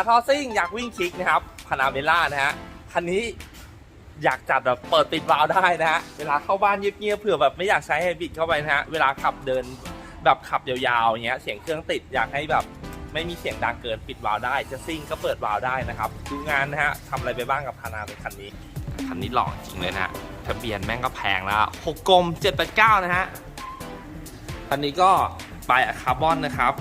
ร์ทอซิ่งอยากวิ่งคลิกนะครับพานาเมล่านะฮะคันนี้อยากจัดแบบเปิดปิดวาล์วได้นะฮะเวลาเข้าบ้านเงียบๆเผื่อแบบไม่อยากใช้ไฮบริดเข้าไปนะฮะเวลาขับเดินแบบขับยาวๆอย่างเงี้ยเสียงเครื่องติดอยากให้แบบไม่มีเสียงดังเกินปิดวาล์วได้จะซิ่งก็เปิดวาล์วได้นะครับดูงานนะฮะทำอะไรไปบ้างกับพานาเป็นคันนี้คันนี้หล่อจริงเลยนะฮะทะเบียนแม่งก็แพงแล้วหกกลม789นะฮะคันนี้ก็ปลายอะคาร์บอนนะครับ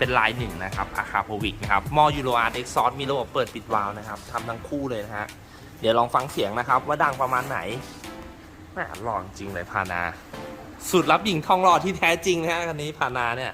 เป็นลายหนึ่งนะครับอาคาโพวิกนะครับมอยูโรอาร์เอ็กซอมีระบบเปิดปิดวาล์วนะครับทำทั้งคู่เลยนะฮะเดี๋ยวลองฟังเสียงนะครับ ว่าดังประมาณไหนแหม่าลองจริงเลยพานา สุดรับหญิงทองหล่อที่แท้จริงนะฮะคันนี้พานาเนี่ย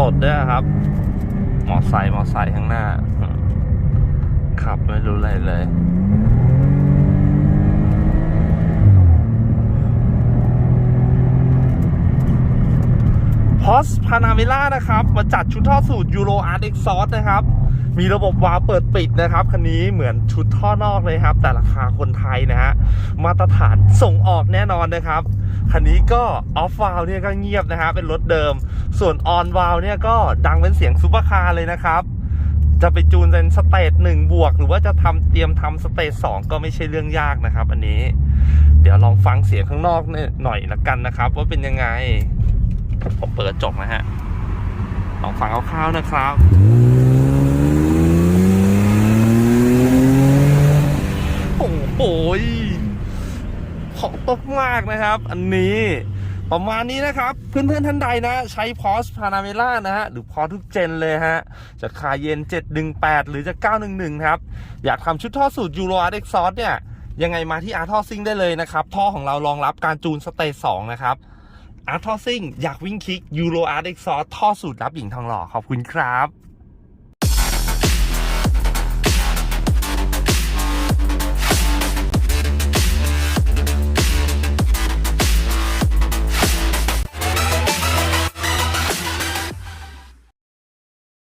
ตดด้วยครับ มอไซค์มอไซค์ข้างหน้า ขับไม่รู้อะไรเลยพอสพานาเมล่านะครับ มาจัดชุดท่อสูตรยูโรอาร์ x ็กซอนะครับ มีระบบวาล์วเปิดปิดนะครับ คันนี้เหมือนชุดท่อนอกเลยครับ แต่ราคาคนไทยนะฮะ มาตรฐานส่งออกแน่นอนนะครับ คันนี้ก็ออฟวาลเนี่ยก็เงียบนะฮะเป็นรถเดิม ส่วนออนวาลเนี่ยก็ดังเป็นเสียงซูเปอร์คาร์เลยนะครับจะไปจูนเป็นสเตจหนึ่งบวก หรือว่าจะทำเตรียมทำสเตจสองก็ไม่ใช่เรื่องยากนะครับ อันนี้ เดี๋ยวลองฟังเสียงข้างนอกเนี่ยหน่อยละกันนะครับ ว่าเป็นยังไง ผมเปิดจกนะฮะลองฟังคร่าวๆนะครับ โอ้โหยของตก มากนะครับ อันนี้ประมาณนี้นะครับ เพื่อนๆท่านใดนะ ใช้พอสพานาเมล่านะฮะ หรือพอทุกเจนเลยฮะจะคาเย็น718 หรือจะ911 ครับ อยากทำชุดท่อสูตรยูโรอาร์เอ็กซอเนี่ย ยังไงมาที่อาร์ท่อซิงได้เลยนะครับ ท่อของเรารองรับการจูนสเตจ2นะครับอาร์ทอซิงอยากวิ่งคิกยูโรอาร์เอ็กซอท่อสูตรรับหญิงทองหล่อขอบคุณครับ